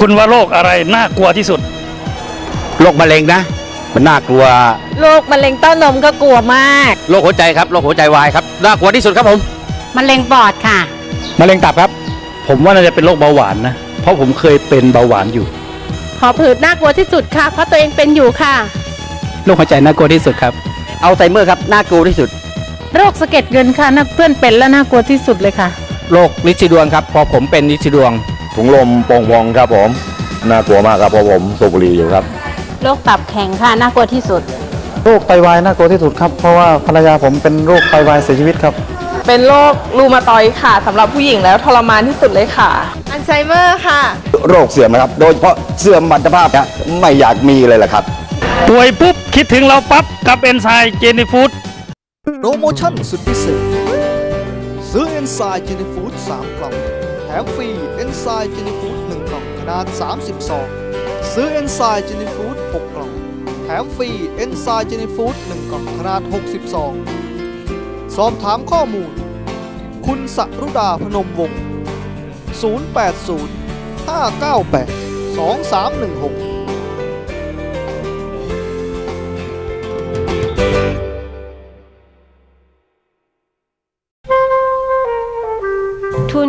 คุณว่าโรคอะไรน่ากลัวที่สุด โรคมะเร็งนะ มันน่ากลัว โรคมะเร็งเต้านมก็กลัวมาก โรคหัวใจครับ โรคหัวใจวายครับ น่ากลัวที่สุดครับผม มะเร็งปอดค่ะ มะเร็งตับครับ ผมว่าน่าจะเป็นโรคเบาหวานนะ เพราะผมเคยเป็นเบาหวานอยู่หอบหืดน่ากลัวที่สุดค่ะ เพราะตัวเองเป็นอยู่ค่ะ โรคหัวใจน่ากลัวที่สุดครับ เอาไซเมอร์ครับ น่ากลัวที่สุด โรคสะเก็ดเงินค่ะนะเพื่อนเป็นแล้วน่ากลัวที่สุดเลยค่ะ โรคลินซีดวงครับ พอผมเป็นลินซีดวง ถุงลมโป่งพองครับผมน่ากลัวมากครับเพราะผมสูบบุหรี่อยู่ครับโรคตับแข็งค่ะน่ากลัวที่สุดโรคไตวายน่ากลัวที่สุดครับเพราะว่าภรรยาผมเป็นโรคไตวายเสียชีวิตครับ เป็นโรครูมาตอยด์ค่ะสำหรับผู้หญิงแล้วทรมานที่สุดเลยค่ะ อัลไซเมอร์ค่ะ โรคเสื่อมนะครับ โดยเฉพาะเสื่อมบรรณภาพนะไม่อยากมีเลยแหละครับ ป่วยปุ๊บ คิดถึงเราปั๊บ กับเอนไซม์เจนีฟูดโปรโมชั่นสุดพิเศษ ซื้อเอนไซม์เจนิฟูด3กล่องแถมฟรีเอนไซม์เจนิฟูด1กล่องขนาด30ซองซื้อเอนไซม์เจนิฟูด6กล่อง แถมฟรีเอนไซม์เจนิฟูด1กล่องขนาด60ซองสอบถามข้อมูล คุณสรุดาพนมวงศ์080 598 2316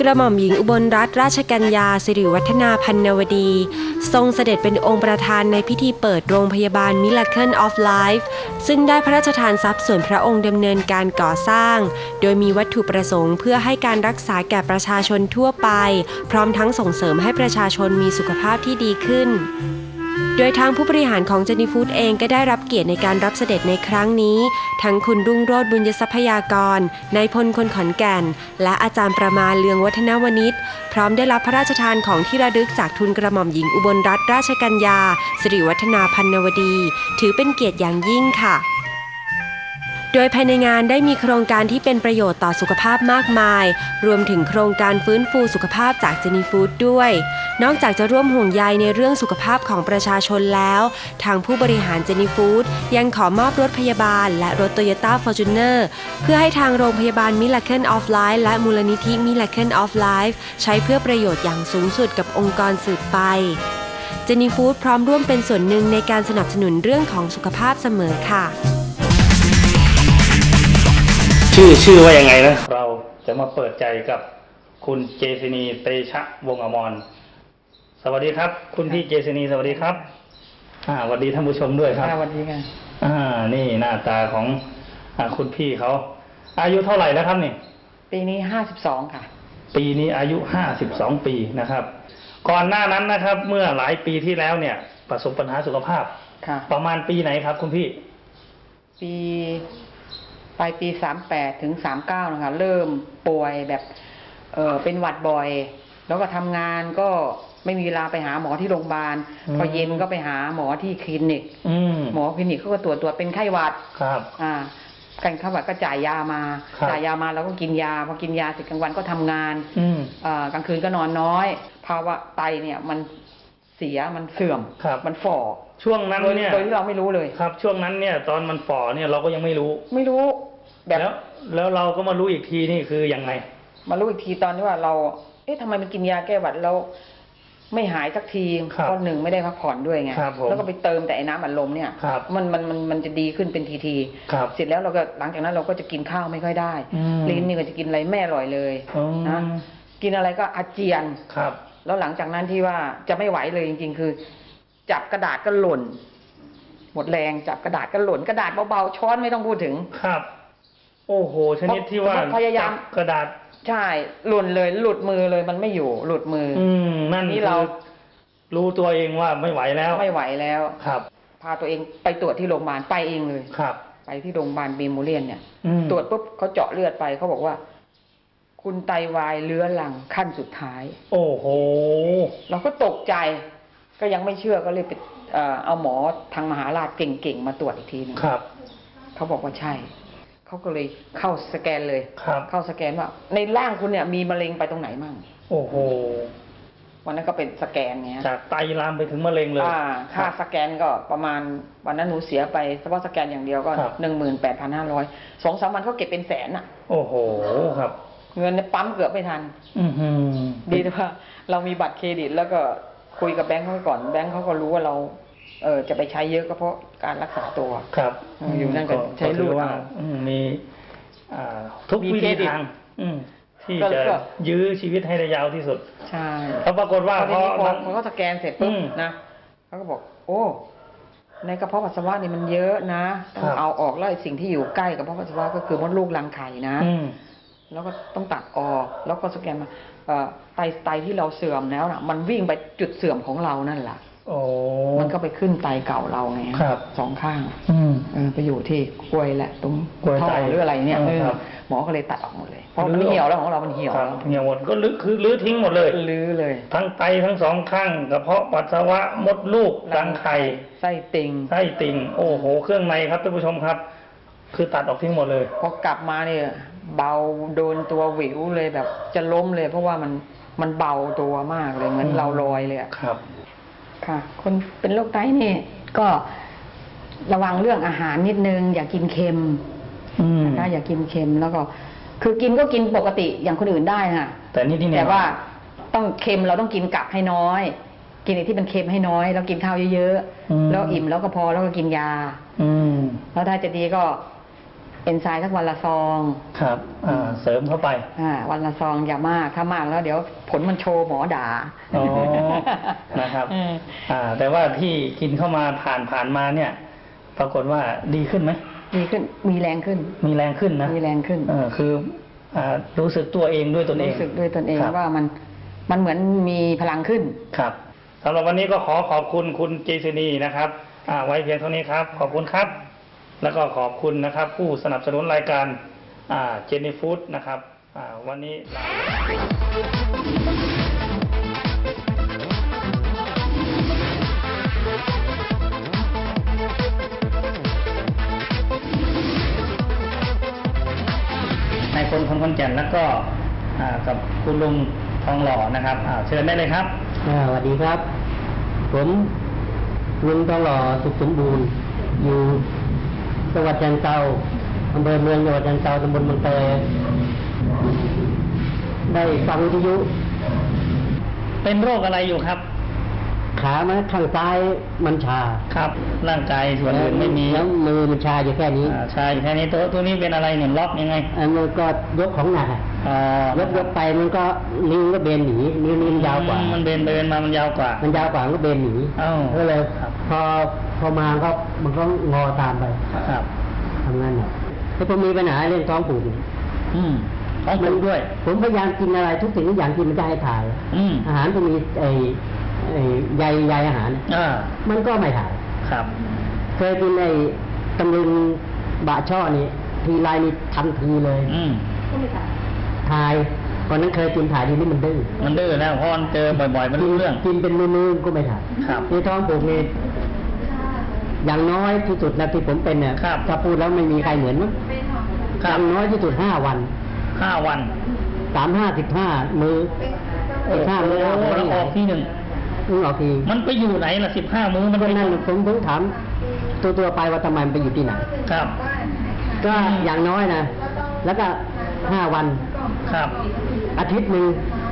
กระหม่อมหญิงอุบลรัตนราชกัญญาสิริวัฒนาพันนวดี ทรงเสด็จเป็นองค์ประธานในพิธีเปิดโรงพยาบาล Miracle of Life ซึ่งได้พระราชทานทรัพย์ส่วนพระองค์ดำเนินการก่อสร้าง โดยมีวัตถุประสงค์เพื่อให้การรักษาแก่ประชาชนทั่วไป พร้อมทั้งส่งเสริมให้ประชาชนมีสุขภาพที่ดีขึ้น โดยทางผู้บริหารของเจนีฟูดเองก็ได้รับเกียรติในการรับเสด็จในครั้งนี้ ทั้งคุณรุ่งโรธบุญยทรัพยากรนายพลคนขอนแก่น และอาจารย์ประมาเลืองวัฒนวณิชพร้อมได้รับพระราชทานของที่ระลึกจากทุนกระหม่อมหญิงอุบลรัตนราชกัญญาสิริวัฒนาพันนวดี ถือเป็นเกียรติอย่างยิ่งค่ะ โดยภายในงานได้มีโครงการที่เป็นประโยชน์ต่อสุขภาพมากมาย รวมถึงโครงการฟื้นฟูสุขภาพจากเจนีฟูดด้วย นอกจากจะร่วมห่วงใยในเรื่องสุขภาพของประชาชนแล้ว ทางผู้บริหารเจนีฟูดยังขอมอบรถพยาบาล และรถโตโยต้าฟอร์จูเนอร์เพื่อให้ทางโรงพยาบาล Miracle of Life และมูลนิธิ Miracle of Life ใช้เพื่อประโยชน์อย่างสูงสุดกับองค์กรสืบไปเจนีฟู้ดพร้อมร่วมเป็นส่วนหนึ่งในการสนับสนุนเรื่องของสุขภาพเสมอค่ะ ชื่อชื่อว่ายังไงนะ เราจะมาเปิดใจกับคุณเจษณีเตชะวงศ์อมร สวัสดีครับ คุณพี่เจษณีสวัสดีครับ อ่าสวัสดีท่านผู้ชมด้วยครับ สวัสดีค่ะอ่า นี่หน้าตาของอาคุณพี่เขา อายุเท่าไหร่แล้วครับนี่ ปีนี้ห้าสิบสองค่ะ ปีนี้อายุห้าสิบสองปีนะครับ ก่อนหน้านั้นนะครับ เมื่อหลายปีที่แล้วเนี่ย ประสบปัญหาสุขภาพ ค่ะ ประมาณปีไหนครับ คุณพี่ ปีป ลายปีสามแปดถึงสามเก้านะคะ เริ่มป่วยแบบ เออเป็นหวัดบ่อย แล้วก็ทำงานก็ไม่มีเวลาไปหาหมอที่โรงพยาบาลอืม พอเย็นก็ไปหาหมอที่คลินิก อืมหมอคลินิกเขาก็ตรวจตรวจเป็นไข้หวัด ครับ อ่ากันไข้หวัดก็จ่ายยามา ครับ จ่ายยามาแล้วก็กินยา พอกินยาเสร็จกลางวันก็ทำงาน อืมอ่ากลางคืนก็นอนน้อย ภาวะไตเนี่ยมันเสียมันเสื่อม ครับ มันฝ่อช่วงนั้นโดยเนี่ยโดยที่เราไม่รู้เลย ครับ ช่วงนั้นเนี่ย ตอนมันฝ่อเนี่ยเราก็ยังไม่รู้ ไม่รู้ แบบแล้วแล้วเราก็มารู้อีกทีนี่คือยังไง มารู้อีกทีตอนที่ว่าเรา เอ๊ะทำไมมันกินยาแก้หวัดแล้วไม่หายสักทีครับเพราะหนึ่งไม่ได้พักผ่อนด้วยไงครับผมแล้วก็ไปเติมแต่ไอ้น้ำอัดลมเนี่ยครับมันมันมันมันจะดีขึ้นเป็นทีทีครับเสร็จแล้วเราก็หลังจากนั้นเราก็จะกินข้าวไม่ค่อยได้ อืมลิ้นนี่ก็จะกินอะไรแม่อร่อยเลยอืม นะกินอะไรก็อาเจียน ครับ แล้วหลังจากนั้นที่ว่าจะไม่ไหวเลยจริง ๆ คือ จับกระดาษก็หล่น หมดแรงจับกระดาษก็หล่นกระดาษเบาๆช้อนไม่ต้องพูดถึง ครับ โอ้โห ชนิดที่ว่าพยายามจับกระดาษ ใช่หล่นเลย หลุดมือเลยมันไม่อยู่ หลุดมือออืมนั่นนี่คือเรา รู้ตัวเองว่าไม่ไหวแล้ว ไม่ไหวแล้วครับ พาตัวเองไปตรวจที่โรงพยาบาลไปเองเลยครับ ไปที่โรงพยาบาลเบมโมเรียนเนี่ยอืมตรวจปุ๊บเขาเจาะเลือดไปเขาบอกว่า คุณไตวายเรื้อรังขั้นสุดท้าย โอ้โห เราก็ตกใจ ก็ยังไม่เชื่อก็เลยไปเอ่อเอาหมอทางมหาราชเก่งๆมาตรวจอีกทีหนึงครับเขาบอกว่าใช่ เขาก็เลยเข้าสแกนเลยครับ เข้าสแกนว่า ในร่างคุณเนี่ยมีมะเร็งไปตรงไหนมั่งโอ้โหวันนั้นก็เป็นสแกนเนี้ยจากไตลามไปถึงมะเร็งเลยอ่าค่าสแกนก็ประมาณวันนั้นหนูเสียไปเฉพาะสแกนอย่างเดียวก็ครับหนึ่งหมื่นแปดพันห้าร้อยสองสามวันเขาเก็บเป็นแสนอะโอ้โหครับ เงินในปั๊มเกือบไม่ทัน อือหือดีแต่ว่าเรามีบัตรเครดิตแล้วก็คุยกับแบงค์เขาไว้ก่อนแบงค์เขาก็รู้ว่าเรา เออจะไปใช้เยอะก็เพราะการรักษาตัวครับเอออยู่นั่นก็ใช้ถือรูดว่าเอาอืมมีอ่าทุกมีวิเครธีดิตทางอืมที่ก็จะก็ยื้อชีวิตให้ได้ยาวที่สุด ใช่แล้วปรากฏว่าพอทีนี้พอนั้นพอเขาสแกนเสร็จปุ๊บอืมนะเขาก็บอก โอ้ในกระเพาะปัสสาวะนี่มันเยอะนะต้อคงรับเอาออกแล้วไอ้สิ่งที่อยู่ใกล้กระเพาะปัสสาวะก็คือมดลูกรังไข่นะอืมแล้วก็ต้องตัดออก แล้วก็สแกนมาเอ่อไตไตที่เราเสื่อมแล้วนะมันวิ่งไปจุดเสื่อมของเรานั่นแหละโอ้ มันก็ไปขึ้นไตเก่าเราไงครับสองข้างอืมเออไปอยู่ที่กลวยแหละตรงกล้วยท่อไตหรืออะไรเนี่ยเออเออครับหมอก็เลยตัดออกหมดเลยเพราะมันลื้อเหี่ยวแล้วของเรามันเหี่ยวครับแล้วเหี่ยวหมดก็ลื้อคือลื้อทิ้งหมดเลยลื้อเลย ทั้งไตทั้งสองข้างกระเพาะปัสสาวะมดลูกรังไข่ไส้ติ่งไส้ติ่งโอ้โห เครื่องในครับท่านผู้ชมครับ คือตัดออกทิ้งหมดเลยพอกลับมาเนี่ยเบาโดนตัวหวิวเลยแบบจะล้มเลย เพราะว่ามันมันเบาตัวมากเลยเหมือนอืมเราลอยเลยอะครับ ค่ะ คนเป็นโรคไตนี่ก็ระวังเรื่องอาหารนิดนึง อย่ากินเค็มอืมนะคะอย่ากินเค็มแล้วก็ คือกินก็กินปกติอย่างคนอื่นได้ค่ะแต่นี่ที่เนี่ยแต่ว่าต้องเค็มเราต้องกินกลับให้น้อย กินไอ้ที่เป็นเค็มให้น้อย แล้วกินข้าวเยอะอืมๆแล้วอิ่มแล้วก็พอแล้วก็กินยาอืมแล้วถ้าจะดีก็ เอนไซม์สักวันละซองครับอ่าเสริมเข้าไปอ่าวันละซองอย่ามาก ถ้ามากแล้วเดี๋ยวผลมันโชว์หมอด่าอ๋อ นะครับ เออ อ่า แต่ว่าที่กินเข้ามาผ่านผ่านมาเนี่ย ปรากฏว่าดีขึ้นไหม ดีขึ้น มีแรงขึ้น มีแรงขึ้นนะมีแรงขึ้น เออคืออ่ารู้สึกตัวเองด้วยตนเองรู้สึกด้วยตนเองครับว่ามัน มันเหมือนมีพลังขึ้น ครับสำหรับวันนี้ก็ขอขอบคุณคุณเจษณีนะครับ อ่า ไว้เพียงเท่านี้ครับ ขอบคุณครับ แล้วก็ขอบคุณนะครับ ผู้สนับสนุนรายการอ่าเจนี่ฟู้ดนะครับอ่าวันนี้ลาในคนคนคนแก่นแล้วก็กับคุณลุงทองหล่อนะครับเชิญได้เลยครับสวัสดีครับ ผมลุงทองหล่อสุขสมบูรณ์อยู่ จังหวัดจันทร์เตาอำเภอเมืองจังหวัดจันทร์เตาตำบลเมืองเตยได้ฟังวิทยุ เป็นโรคอะไรอยู่ครับ ขามาข้างซ้ายมันชา ครับ ร่างกายส่วนอื่นไม่มีแล้วมือมันชาอยู่แค่นี้อ่าใช่แค่นี้ตัวตัวนี้เป็นอะไรเนี่ยล็อกยังไงอันนี้ก็ยกของหนักอะอ๋อยกยกไปมันก็นิ้วก็เบนหนีนิ้วนิ้วยาวกว่าอืมมันเบนไปเบนมามันยาวกว่า มันยาวกว่ามันก็เบนหนีเอ้าก็เลยครับพอ พอมาก็มันก็งอตามไปครับทำงานหนักแล้วผมมีปัญหาเรื่องท้องผูกอีกอืมท้องผูกด้วย ผมพยายามกินอะไรทุกสิ่งทุกอย่างกินมันจะให้ถ่าย อืมอาหารก็มีไอ้ไอ้ใยใยอาหารอ่ามันก็ไม่ถ่ายครับ เคยกินไอ้ตำลึงบะช่อนี่ทีไรนี่ทันทีเลย อืมถ่ายก่อนนั้นเคยกินถ่ายทีนี้มันดื้อ มันดื้อแล้วเพราะมันเจอบ่อยๆ มันรู้เรื่อง กินเป็นมือๆก็ไม่ถ่ายครับนี่ท้องผูกนี่ อย่างน้อยที่สุดนะที่ผมเป็นเนี่ยครับถ้าพูดแล้วไม่มีใครเหมือนมั้งคอรับย่างน้อยที่สุดห้าวันห้าวันสามห้าสิบห้ามือโอ้สิบห้าโหมือแล้วออกที่หนึ่งมึงออกทีมันไปอยู่ไหนล่ะสิบห้ามื้อมันก็ไปนั่นผมถึงถามตัวตัวๆไปว่าทำไมมันไปอยู่ที่ไหนครับ ก็อย่างน้อยนะแล้วก็ห้าวันครับ อาทิตย์หนึ่ง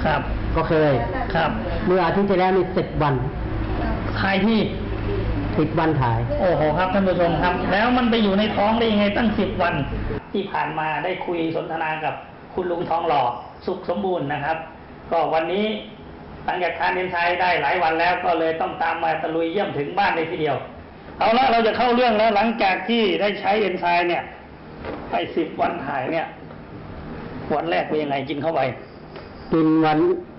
ครับ ก็เคยครับ เมื่ออาทิตย์ที่แล้วนี่สิบวันถ่ายที่ สิบวันถ่าย โอ้โหครับท่านผู้ชมครับ แล้วมันไปอยู่ในท้องได้ยังไงตั้งสิบวัน ที่ผ่านมาได้คุยสนทนากับคุณลุงทองหล่อสุขสมบูรณ์นะครับ ก็วันนี้หลังจากทานเอนไซม์ได้หลายวันแล้วก็เลยต้องตามมาตะลุยเยี่ยมถึงบ้านเลยทีเดียว เอาละเราจะเข้าเรื่องแล้วหลังจากที่ได้ใช้เอนไซม์เนี่ยไปสิบวันถ่ายเนี่ย วันแรกเป็นยังไงกินเข้าไปกินวัน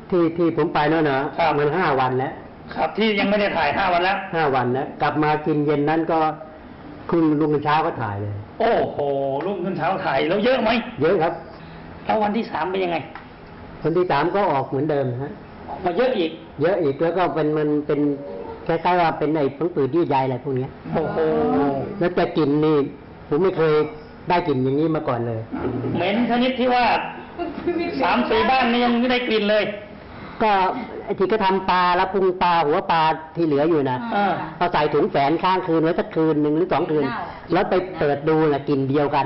ที่ที่ผมไปนั่นนะครับมันห้าวันแล้ว ครับที่ยังไม่ได้ถ่ายห้าวันแล้วห้าวันแล้วกลับมากินเย็นนั้นก็คุณลุงเช้าก็ถ่ายเลย โอ้โหรุ่งขึ้นเช้าถ่ายแล้วเยอะไหมเยอะครับแล้ววันที่สามเป็นยังไงคนที่สามก็ออกเหมือนเดิมฮะออกมาเยอะอีก เยอะอีกแล้วก็เป็นมันเป็นคล้ายๆว่าเป็นไอ้ผังผืดยืดใยอะไรพวกเนี้ยโอ้โหแล้วจะกลิ่นนี่ผมไม่เคยได้กลิ่นอย่างนี้มาก่อนเลย เหม็นชนิดที่ว่าสามสี่บ้านนี่ยังไม่ได้กลิ่นเลย ก็ไอ้ที่ก็ทำปลาแล้วปรุงปลาหัวปลาที่เหลืออยู่นะอ่าเอาใส่ถุงแฝนข้างคืนไว้สักคืนหนึ่งหรือสองคืน แล้วไปเปิดดูนะกลิ่นเดียวกัน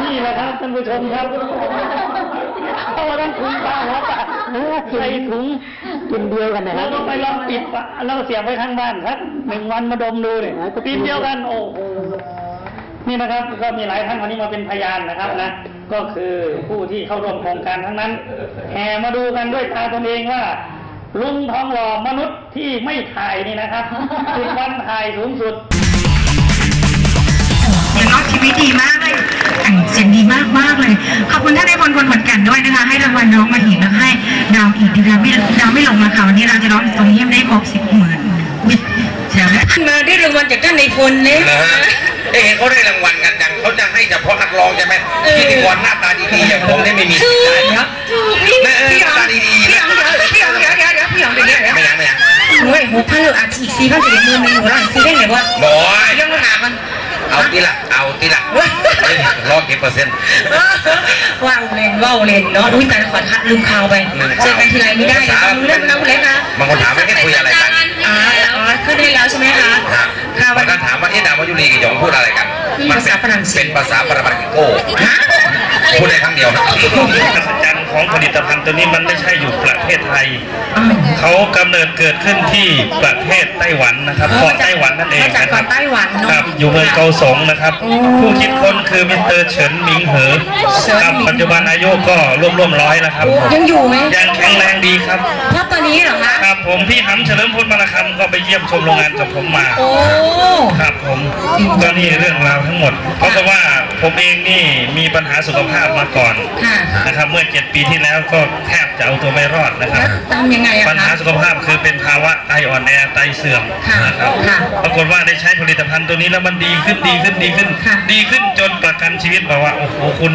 นี่แหละครับท่านผู้ชมครับเอาวันนั้นคุณปลาหัวปลาใส่ถุงกินเดียวกันนะคแล้รัวบก็ไปลองปิดฝาแล้วก็เสียบไว้ข้างบ้านครับหนึ่งวันมาดมดูเนี่ยปิดเดียวกันโอ้โหนี่นะครับ ก็มีหลายท่านวันนี้มาเป็นพยานนะครับนะ ก็คือผู้ที่เข้าร่วมโครงการทั้งนั้นแห่มาดูกันด้วยตาตนเองว่า ลุงทองหล่อมนุษย์ที่ไม่ถ่ายนี่นะครับสิบวันถ่ายสูงสุดอย่างน้องชีวิตดีมากเลยเสียงดีมากมากๆเลย ขอบคุณท่านในายพลคนขอนแก่นด้วยนะคะ ให้รางวัลน้องมาอีกแล้วให้ดาวอีกดีดาวไม่ดาวไม่ลงมาค่ะวันนี้เราจะร้องตรงนี้ได้ครบสิบหมื่นอุ๊ยเสียงมาได้รางวัลจากท่านในายพลเนี่ยนะฮะ เอ๊ะเขาได้รางวัลกันจังเขาจะให้เฉพาะนักร้องใช่ไหมพิธีกรหน้าตาดีๆอย่างผมเนี่ยไม่มีสิทธิ์ได้ครับพี่พี่หยองพี่หยองเดี๋ยวพี่หยองเดี๋ยวเดี๋ยวเดี๋ยวพี่หยองเดี๋ยวเดี๋ยวไม่ยังไม่ยังโอ้ยหกพันหรืออาชีพสี่พันสี่หมื่นหนึ่งหนูร้อยสี่ได้ไงวะบอยยังมาหามันเอาทีละเอาทีละร้อยกี่เปอร์เซ็นต์ว่าวเล่นว่าวเล่นเนาะอุ้ยแต่ขอทัดลืมข่าวไปเจอกันทีไรไม่ได้อย่าต้องเรื่องน้ำเล็กนะบางคนถามไม่ได้คุยอะไรกันอ่าแล้วขึ้นได้แล้วใช่ไหมคะ ครับบางคนถามว่าเอ๊ะดาวมายุรีกับหยองพูดอะไรกัน มันเป็นเป็นภาษาปรมากิโก้พูดได้ครั้งเดียวนะความมหัศจรรย์ของผลิตภัณฑ์ตัวนี้มันไม่ใช่อยู่ประเทศไทย เขากำเนิดเกิดขึ้นที่ประเทศไต้หวันนะครับเกาะไต้หวันนั่นเองมาจากนะคเกาะรับไต้หวันเนาะครับอยู่เมืองเกาสงนะครับ ผู้คิดค้นคือมิสเตอร์เฉินหมิงเหอเฉินครับหมิงปัจจุบันอายุก็ร่วมร่วมๆร้อยแล้วครับ ยังอยู่ไหมยังแข็งแรงดีครับเพราะตอนนี้เหรอคะ ครับผมพี่หำเฉลิมพลมรคำก็ไปเยี่ยมชมโรงงานกับผมมา โอ้ ครับผมก็นี่เรื่องราวทั้งหมด เพราะว่าผมเองนี่มีปัญหาสุขภาพมาก่อนค่ะ นะครับเมื่อเจ็ดปีที่แล้วก็แทบจะเอาตัวไม่รอดนะครับทำยังไงอะปัญหาคะ สุขภาพคือเป็นภาวะไตอ่อนแอไตเสื่อมค่ะนะครับค่ะปรากฏว่าได้ใช้ผลิตภัณฑ์ตัวนี้แล้วมันดีขึ้นดีขึ้นดีขึ้น ค่ะ ดีขึ้นจนประกันชีวิตบอกว่าโอ้โหคุณ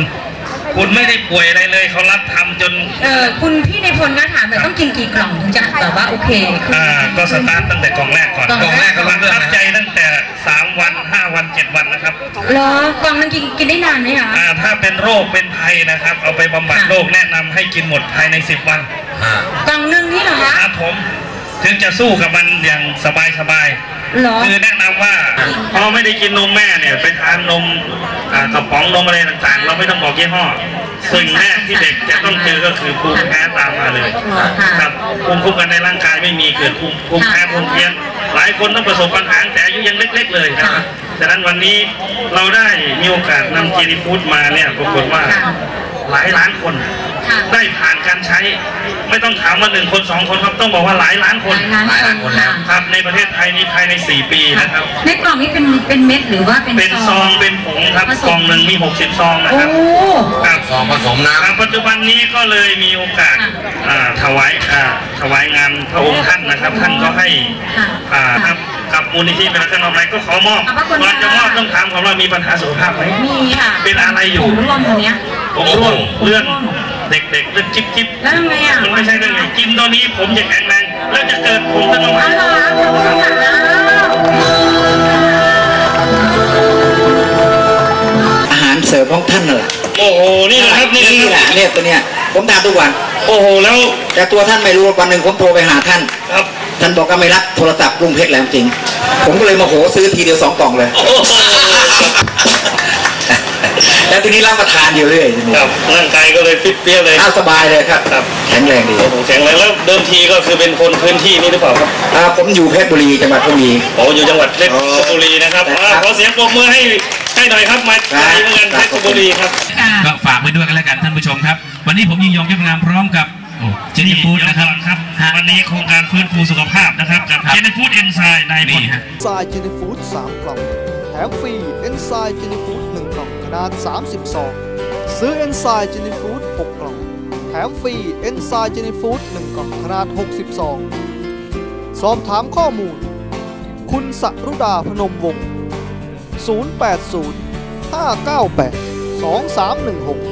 คุณไม่ได้ป่วยอะไรเลยเขารับทำจน เออคุณพี่ในพลก็ถามเลยต้องกินกี่กล่องถึงจะแบบว่าโอเคคืออ่าก็สตาร์ทตั้งแต่กล่องแรกก่อนกล่องแรกก็ประทับใจตั้งแต่ 3 วัน 5 วัน 7 วันนะครับเหรอกล่องนึงกินกินได้นานไหมคะ อ่าถ้าเป็นโรคเป็นภัยนะครับ เอาไปบำบัดค่ะ โรคแนะนำให้กินหมดภายใน 10 วันกล่องนึงนี่เหรอคะ ครับผม ถึงจะสู้กับมันอย่างสบายสบายๆ เหรอ คือแนะนำว่าพอไม่ได้กินนมแม่เนี่ยไปทานนมอ่ากระป๋องนมอะไรต่างๆ เราไม่ต้องบอกยี่ห้อสิ่งแรกที่เด็กจะต้องเจอก็คือภูมิแพ้ตามมาเลยค่ะครับภูมิคุ้มกันในร่างกายไม่มีเกิดภูมิภูมิแพ้ภูมิเพี้ยนหลายคนต้องประสบปัญหาตั้งแต่อายุยังเล็ก ๆ เลยนะครับฉะนั้นวันนี้เราได้มีโอกาสนำเจนีฟูดมาเนี่ยปรากฏว่า ค่ะ หลายล้านคน ค่ะ ได้ผ่านการใช้ ไม่ต้องถามว่าหนึ่งคนสองคนครับต้องบอกว่าหลายล้านคนหลายล้านคนค่ะครับในประเทศไทยนี้ภายใน 4 ปีนะครับ ในกล่องนี้เป็นเป็นเม็ดหรือว่าเป็นเป็นซองเป็นผงครับผสกล่มองหนึ่งมี 60 ซองนะโอ้ ครับครับ ซองผสมน้ำครับปัจจุบันนี้ก็เลยมีโอกาสค่ะอ่าถวายอ่าถวายงานพระองค์ท่านนะครับ ท่านก็ให้ค่ะอ่าครับกับมูลนิธิเป็นเครื่องนำไรก็ขอมอบขอบพระคุณก่อนจะมอบค่ะ ต้องถามของเรามีปัญหาสุขภาพไหมมีค่ะเป็นอะไรอยู่ผมร่วมตัวเนี้ย ผมร่วงเลื่อนเด็กๆเลื่อนจิ๊บจิ๊บแล้วทำไงอะมันไม่ใช่เรื่องไงกินตัวนี้ผมจะแข็งแรงแล้วจะเกิดผมขึ้นมาใหม่อ๋อเหรอขอบคุณค่ะอาหารเสริมของท่านน่ะโอ้โหนี่นะครับนี่นี่นะแหครัละบเนี่ยตัวเนี้ยผมทานทุกวัน โอ้โหแล้วแต่ตัวท่านไม่รู้วันหนึ่งผมโทรไปหาท่าน ครับท่านบอกว่าไม่รับโทรศัพท์กรุงเพชรแหลมสิงห์ผมก็เลยโมโหซื้อทีเดียวสองกล่องเลย โอ้โห แล้วทีนี้รับประทานอยู่เรื่อยทีนี้ครับร่างกายก็เลยฟิตเปี้ยเลยอ้าวสบายเลยครับครับแข็งแรงดีโอ้โหแข็งแรงแล้วเดิมทีก็คือเป็นคนพื้นที่นี่หรือเปล่าครับอ่าผมอยู่เพชรบุรีจังหวัดเพชรบุรีโอ้อยู่จังหวัดเพชรบุรีนะครับอ่าขอเสียงปรบมือให้ให้หน่อยครับมาไกลเหมือนกันเพชรบุรีครับก็ฝากไว้ด้วยกันแล้วกันท่านผู้ชมครับ วันนี้ผมยิงยงยศงามพร้อมกับโอ้เจนี่ฟูดนะครับครับ วันนี้โครงการฟื้นฟูสุขภาพนะครับกับเจนฟูดเอนไซม์นายพนี่ลฮะไซเจนิฟูด3กล่อง แถมฟรีเอนไซม์เจนิฟูด1กล่องขนาด 30 ซอง ซื้อเอนไซม์เจนิฟูด6กล่อง แถมฟรีเอนไซม์เจนิฟูด1กล่องขนาด 60 ซอง สอบถามข้อมูล คุณสรุดาพนมวงศ์080 598 2316